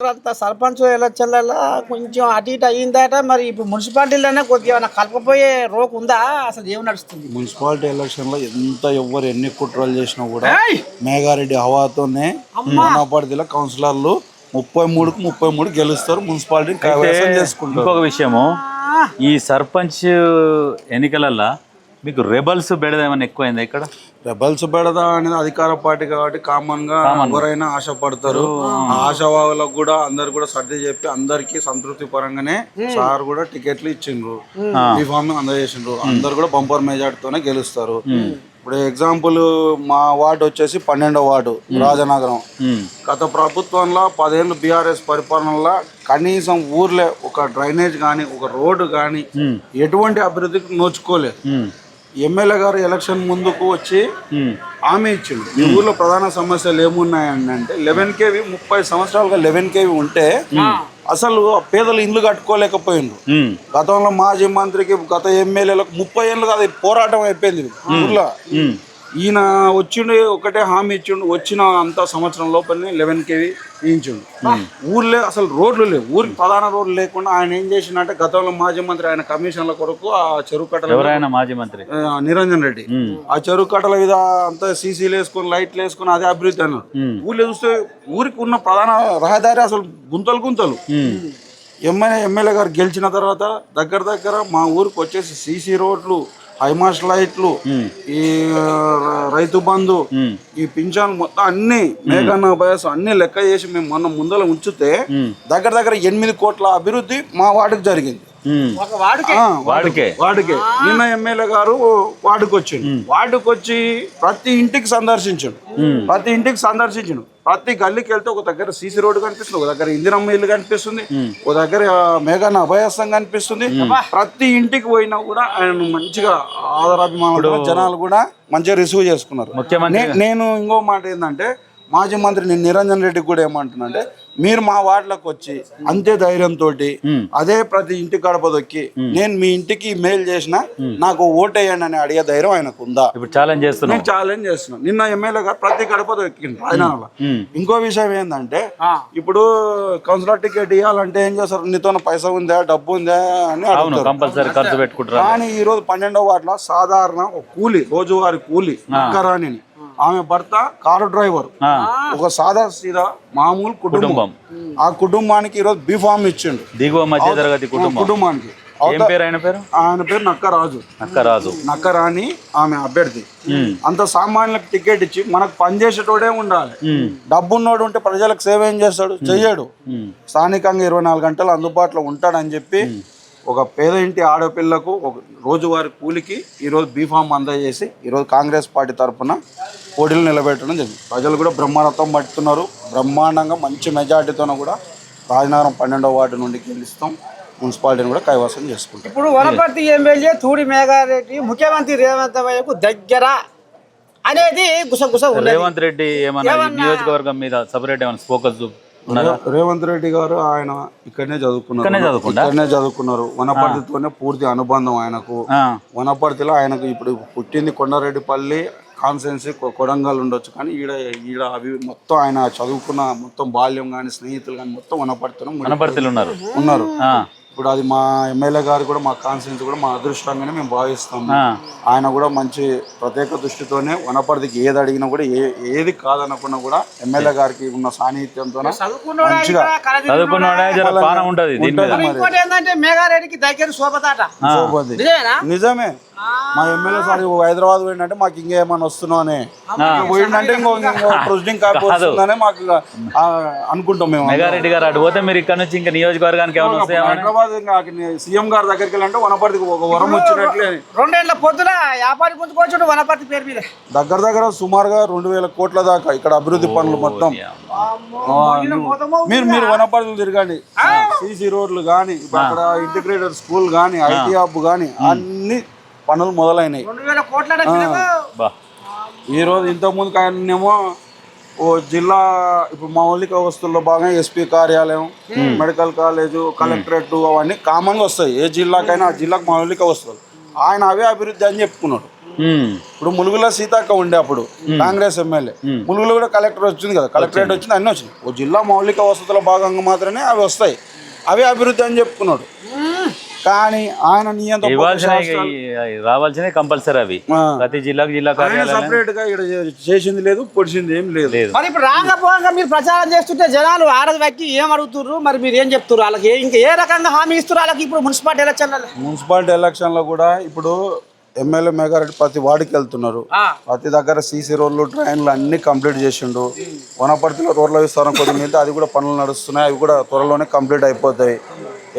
అంత సర్పంచ్ ఎలక్షన్లలో కొంచెం అటు ఇటు అయ్యిందట. మరి ఇప్పుడు మున్సిపాలిటీలోనే కొద్దిగా ఏమైనా కలపపోయే రోక్ ఉందా? అసలు ఏం నడుస్తుంది? మున్సిపాలిటీ ఎలక్షన్లో ఎంత ఎవ్వరు ఎన్ని కుట్రలు చేసినా కూడా! మేఘారెడ్డి హవాతోనే వనపర్తిలో కౌన్సిలర్లు ముప్పై మూడుకు ముప్పై మూడు గెలుస్తారు మున్సిపాలిటీ కైవసం చేసుకుంటారు. ఇంకొక విషయము. ఈ సర్పంచ్ ఎన్నికలల్లో మీకు రెబల్స్ బెడదేమన్నా ఎక్కువైందా ఇక్కడ? రెబల్స్ పెడదా అనేది అధికార పార్టీ కాబట్టి కామన్గా ఎవరైనా ఆశపడతారు. ఆ. ఆశావాహులకు కూడా అందరు కూడా సర్ది చెప్పి అందరికి సంతృప్తి పరంగానే సార్ కూడా టికెట్లు ఇచ్చిండ్రు. బీఫామ్ అందజేసిండ్రు. అందరు కూడా బంపర్ మెజార్టీతోనే గెలుస్తారు. ఇప్పుడు ఎగ్జాంపుల్ మా వార్డు వచ్చేసి పన్నెండో వార్డు రాజనగరం. గత ప్రభుత్వంలో పదేళ్ళు బీఆర్ఎస్ పరిపాలనలో కనీసం ఊర్లే ఒక డ్రైనేజ్ కానీ ఒక రోడ్డు కానీ ఎటువంటి అభివృద్ధికి నోచుకోలేదు. ఎమ్మెల్యే గారు ఎలక్షన్ ముందుకు వచ్చి హామీ. ఇచ్చిండు. ఈ ఊర్లో ప్రధాన సమస్యలు ఏమున్నాయని అంటే లెవెన్ కేవి ముప్పై సంవత్సరాలుగా లెవెన్ కేవి ఉంటే అసలు పేదలు ఇల్లు కట్టుకోలేకపోయిండ్రు. ఉమ్, గతంలో మాజీ మంత్రికి గత ఎమ్మెల్యేలకు ముప్పై ఏళ్ళు అది పోరాటం అయిపోయింది. ఊర్లో. ఈయన వచ్చిండు ఒకటే హామీ ఇచ్చిండు వచ్చిన అంత సంవత్సరం లోపలనే లెవెన్ కేవి ఇయించిండు ఊర్లే అసలు రోడ్లు లేవు. ఊరికి ప్రధాన రోడ్లు లేకుండా ఆయన ఏం చేసిండంటే గతంలో మాజీ మంత్రి ఆయన కమిషన్ల కొరకు ఆ చెరువు కట్టల ఎవరైనా మాజీ మంత్రి? నిరంజన్ రెడ్డి. ఆ చెరువు కట్టల మీద అంతా సీసీలు వేసుకొని లైట్లు వేసుకొని అదే అభివృద్ధి అన్నారు ఊర్లో చూస్తే ఊరికి ఉన్న ప్రధాన రహదారి అసలు గుంతలు గుంతలు. ఎమ్మెల్యే ఎమ్మెల్యే గారు గెలిచిన తర్వాత దగ్గర దగ్గర మా ఊరికి వచ్చేసి సీసీ రోడ్లు హైమాస్ లైట్లు ఈ రైతు బంధు ఈ పింఛన్ మొత్తం అన్ని మేఘన్న బయస్ అన్ని లెక్క చేసి మేము మొన్న ముందర ఉంచితే దగ్గర దగ్గర ఎనిమిది కోట్ల అభివృద్ధి మా వార్డుకి జరిగింది. వాడికి నిన్న ఎమ్మెల్యే గారు వార్డుకి వచ్చిండు వార్డుకి వచ్చి ప్రతి ఇంటికి సందర్శించండు. ప్రతి ఇంటికి సందర్శించండు. ప్రతి గల్లీకి వెళ్తే ఒక దగ్గర సీసీ రోడ్డు కనిపిస్తుంది ఒక దగ్గర ఇందిరమ్మ ఇల్లు కనిపిస్తుంది ఒక దగ్గర మేఘన అభయస్థం కనిపిస్తుంది. ప్రతి ఇంటికి పోయినా కూడా ఆయన మంచిగా ఆదరాభిమానులు జనాలు కూడా మంచిగా రిసీవ్ చేసుకున్నారు. నేను ఇంకో మాట ఏంటంటే మాజీ మంత్రి నేను నిరంజన్ రెడ్డి కూడా ఏమంటున్నాంటే మీరు మా వార్డులకు వచ్చి అంతే ధైర్యంతో అదే ప్రతి ఇంటి గడప దొక్కి నేను మీ ఇంటికి మెయిల్ చేసిన నాకు ఓటేయండి అని అడిగే ధైర్యం ఆయనకు ఉందా ఇప్పుడు ఛాలెంజ్ చేస్తున్నాం నేను ఛాలెంజ్ చేస్తున్నాను. నిన్న ఎమ్మెల్యే గారు ప్రతి గడప దొక్కింది రాజధానిలో ఉమ్, ఇంకో విషయం ఏంటంటే ఇప్పుడు కౌన్సిలర్ టికెట్ ఇవ్వాలంటే ఏం చేస్తారు? నీతో పైసా ఉందా డబ్బు ఉందా అని కంపల్సరీ ఖర్చు పెట్టుకుంటారు కానీ ఈ రోజు పన్నెండవ వార్డులో సాధారణ ఒక కూలి రోజువారి కూలి అక్కరాని ఆమె భర్త కారు డ్రైవర్. ఒక సాదా సీదా మామూలు కుటుంబం. ఆ కుటుంబానికి ఈరోజు బీఫామ్ ఇచ్చిండు. దిగువ మధ్య తరగతి కుటుంబం. కుటుంబానికి. ఏం పేరు ఆయన పేరు? ఆయన పేరు నక్కరాజు. అక్కరాజు నక్కరాని ఆమె అభ్యర్థి. అంత సామాన్యులకు టికెట్ ఇచ్చి మనకు పనిచేసేటోడే ఉండాలి. డబ్బున్నోడు ఉంటే ప్రజలకు సేవ ఏం చేస్తాడు? చెయ్యడు. స్థానికంగా ఇరవై నాలుగు గంటలు అందుబాటులో ఉంటాడని చెప్పి ఒక పేద ఇంటి ఆడపిల్లకు ఒక రోజువారి కూలికి ఈరోజు బీఫామ్ అందజేసి ఈరోజు కాంగ్రెస్ పార్టీ తరఫున పోటీలు నిలబెట్టడం జరిగింది. ప్రజలు కూడా బ్రహ్మరథం పట్టుతున్నారు బ్రహ్మాండంగా మంచి మెజార్టీతోనూ కూడా రాజనగరం పన్నెండవ వార్డు నుండి గెలుస్తాం. మున్సిపాలిటీని కూడా కైవసం చేసుకుంటాం. ఇప్పుడు వనపర్తి ఎమ్మెల్యే తూడి మేఘారెడ్డి ముఖ్యమంత్రి రేవంత్ వైపు దగ్గర అనేది గుసగుస రేవంత్ రెడ్డి ఏమన్నా నియోజకవర్గం మీద సపరేట్ ఏమైనా ఫోకస్ రేవంత్ రెడ్డి గారు ఆయన ఇక్కడనే చదువుకున్నారు. ఇక్కడనే చదువుకున్నారు. వనపర్తితోనే పూర్తి అనుబంధం ఆయనకు. వనపర్తిలో ఆయనకు ఇప్పుడు పుట్టింది కొండారెడ్డిపల్లి కాన్సెన్సీ కొడంగల్ ఉండొచ్చు. కానీ ఈడ ఈడ అవి మొత్తం ఆయన చదువుకున్న మొత్తం బాల్యం కానీ స్నేహితులు కానీ మొత్తం వనపర్తిలో వనపర్తిలో ఉన్నారు. ఉన్నారు. ఇప్పుడు అది మా ఎమ్మెల్యే గారు కూడా మా కాన్సెన్స్ కూడా మా అదృష్టంగానే మేము భావిస్తాము ఆయన కూడా మంచి ప్రత్యేక దృష్టితోనే వనపర్తికి ఏది అడిగినా కూడా ఏ ఏది కాదనకుండా కూడా ఎమ్మెల్యే గారికి ఉన్న సాన్నిహిత్యంతో మంచిగా ఉంటది మరి. ఇంకోటి ఏంటంటే మేఘారెడ్డికి దగ్గర శోభతాట నిజమే. మా ఎమ్మెల్యే సార్ హైదరాబాద్ పోయిందంటే మాకు ఇంకేమన్నా వస్తున్నావు అని. పోయిందంటే ఇంకో ఇంకో ప్రొసీడింగ్ కాపీ వస్తుందనే మాకు అనుకుంటాం మేము మెగారెడ్డి గారు అటు పోతే మీరు ఇక్కడ నుంచి ఇంకా నియోజకవర్గానికి ఏమైనా హైదరాబాద్ ఇంకా సీఎం గారి దగ్గరికి వెళ్ళంటే వనపర్తికి ఒక వరం వచ్చినట్లే. రెండేళ్ళ పొద్దున వ్యాపారి పుంజుకోవచ్చు వనపర్తి పేరు మీద. దగ్గర దగ్గర సుమారుగా రెండు వేల కోట్ల దాకా ఇక్కడ అభివృద్ధి పనులు మొత్తం. మీరు మీరు వనపర్తిలు తిరగండి. సీసీ రోడ్లు కానీ అక్కడ ఇంటిగ్రేటెడ్ స్కూల్ కానీ ఐటీ హబ్ కానీ అన్ని పనులు మొదలైనాయి. రెండు వేల కోట్ల బా. ఈ రోజు ఇంతకుముందు ఆయనేమో ఓ జిల్లా ఇప్పుడు మౌలిక వస్తువుల్లో భాగంగా ఎస్పీ కార్యాలయం మెడికల్ కాలేజు కలెక్టరేట్ అవన్నీ కామన్గా వస్తాయి. ఏ జిల్లాకైనా ఆ జిల్లాకు మౌలిక వస్తువులు. ఆయన అవే అభివృద్ధి అని చెప్పుకున్నాడు. ఇప్పుడు ములుగులో సీతక్క ఉండే అప్పుడు కాంగ్రెస్ ఎమ్మెల్యే. ములుగులో కూడా కలెక్టర్ వచ్చింది కదా. కలెక్టరేట్ వచ్చింది. అన్నీ వచ్చినాయి. ఓ జిల్లా మౌలిక వసతుల భాగంగా మాత్రమే అవి వస్తాయి. అవే అభివృద్ధి అని చెప్పుకున్నాడు. కానీ ఆయన రావాల్సినవి కంపల్సరీ అవి. ప్రతి జిల్లాకు జిల్లా సపరేట్గా ఇక్కడ చేసింది లేదు పొడిచింది ఏం లేదు. మరి ఇప్పుడు రాంగ పోగా మీరు ప్రచారం చేస్తుంటే జనాలు ఆడది వ్యక్తి ఏం అడుగుతుర్రు? మరి మీరు ఏం చెప్తున్నారు వాళ్ళకి ఏ- ఇంకా ఏ రకంగా హామీ ఇస్తారు వాళ్ళకి ఇప్పుడు మున్సిపాలిటీ ఎలక్షన్లలో? మున్సిపాలిటీ ఎలక్షన్లో కూడా ఇప్పుడు ఎమ్మెల్యే మెగారెడ్డి ప్రతి వార్డుకి వెళ్తున్నారు. ప్రతి దగ్గర సీసీ రోడ్లు ట్రైన్లు అన్ని కంప్లీట్ చేసిండు. వనపర్తిలో రోడ్ల విస్తారం కొద్ది మీద అది కూడా పనులు నడుస్తున్నాయి. అవి కూడా త్వరలోనే కంప్లీట్ అయిపోతాయి.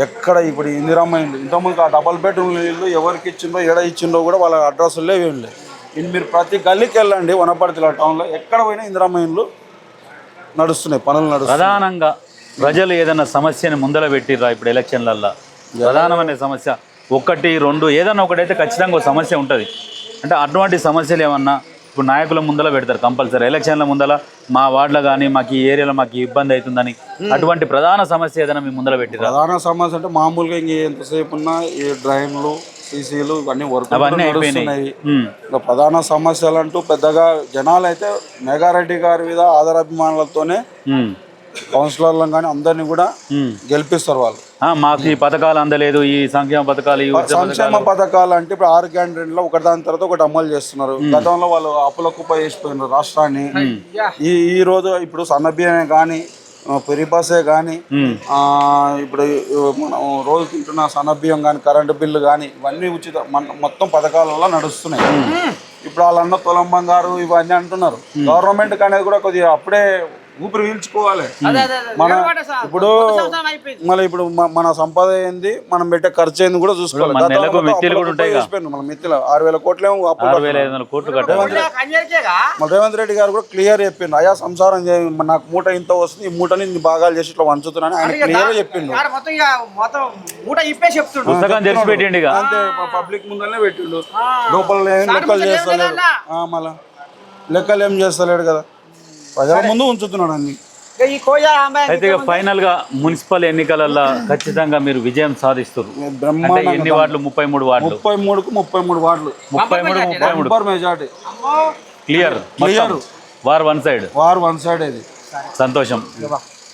ఎక్కడ ఇప్పుడు ఇందిరమ్మ ఇల్లు ఇంతకుముందు ఆ డబల్ బెడ్రూమ్ ఇల్లు ఎవరికి ఇచ్చిందో ఎడ ఇచ్చిందో కూడా వాళ్ళ అడ్రస్లు లేవు ఏం లేవు. మీరు ప్రతి గల్లీకి వెళ్ళండి వనపర్తిలో టౌన్లో ఎక్కడ పోయినా ఇందిరమ్మ ఇల్లు నడుస్తున్నాయి పనులు నడుస్తున్నాయి. ప్రధానంగా ప్రజలు ఏదైనా సమస్యని ముందర పెట్టిర్రా ఇప్పుడు ఎలక్షన్లల్లో? ప్రధానమైన సమస్య ఒకటి రెండు ఏదైనా ఒకటైతే ఖచ్చితంగా ఒక సమస్య ఉంటుంది. అంటే అటువంటి సమస్యలు ఏమన్నా ఇప్పుడు నాయకుల ముందర పెడతారు కంపల్సరీ ఎలక్షన్ల ముందర మా వార్డులో కానీ మాకు ఈ ఏరియాలో మాకు ఇబ్బంది అవుతుందని అటువంటి ప్రధాన సమస్య ఏదైనా మీ ముందర పెట్టిరా ప్రధాన సమస్య అంటే మామూలుగా ఇంక ఎంతసేపు ఉన్నా ఈ డ్రైన్లు సీసీలు ఇవన్నీ వర్క్ నడుస్తున్నాయి. ఇంకా ప్రధాన సమస్యలు అంటూ పెద్దగా జనాలు అయితే మెగారెడ్డి గారి మీద ఆదరాభిమానులతోనే ఉమ్. కౌన్సిలర్లను కానీ అందరినీ కూడా. గెలిపిస్తారు వాళ్ళు మాకు ఈ పథకాలు అందలేదు ఈ సంక్షేమ పథకాలు ఈ ఉచిత సంక్షేమ పథకాలు. అంటే ఇప్పుడు ఆరు క్యాంటీన్లో ఒకటి దాని తర్వాత ఒకటి అమలు చేస్తున్నారు. గతంలో వాళ్ళు అప్పుల కుప్ప చేసిపోయినారు రాష్ట్రాన్ని ఈ ఈ రోజు ఇప్పుడు సన్నబియ్యమే కానీ పెరిపాసే కానీ ఇప్పుడు మనం రోజు తింటున్న సన్నబియ్యం కానీ కరెంటు బిల్లు కానీ ఇవన్నీ ఉచిత మన- మొత్తం పథకాలలో నడుస్తున్నాయి. ఇప్పుడు వాళ్ళన్న తులం బంగారు ఇవన్నీ అంటున్నారు. గవర్నమెంట్ అనేది కూడా కొద్దిగా అప్పుడే ఊపిరి పీల్చుకోవాలి. అదే అదే అదే. మన. ఇప్పుడు మళ్ళీ ఇప్పుడు మన సంపద ఏంది? మనం పెట్టే ఖర్చు ఏంది కూడా చూసుకోవాలి. మన మిత్తిలు ఆరు వేల కోట్లు రేవంత్ రెడ్డి గారు కూడా క్లియర్ చెప్పిండు అయా సంసారం నాకు మూట ఇంత వస్తుంది. ఈ మూటని భాగాలు చేసి ఇట్లా వంచుతున్నాను ఆయన క్లియర్ చెప్పిండు అంతే పబ్లిక్ ముందరనే పెట్టిండు. లోపల లెక్కలు చేస్తలేడు. మళ్ళా లెక్కలు ఏం చేస్తలేడు కదా. ప్రజల ముందు ఉంచుతున్నాడు అన్ని. అయితే ఇక ఫైనల్గా మున్సిపల్ ఎన్నికలలో ఖచ్చితంగా మీరు విజయం సాధిస్తారు అంటే ఎన్ని వార్డులు? ముప్పై మూడు వార్డులు. ముప్పై మూడుకు ముప్పై మూడు వార్డులు. ముప్పై మూడు ముప్పై మూడు. Majority. Clear Clear. War one side. వారు వన్ సైడ్ ఇది. సంతోషం.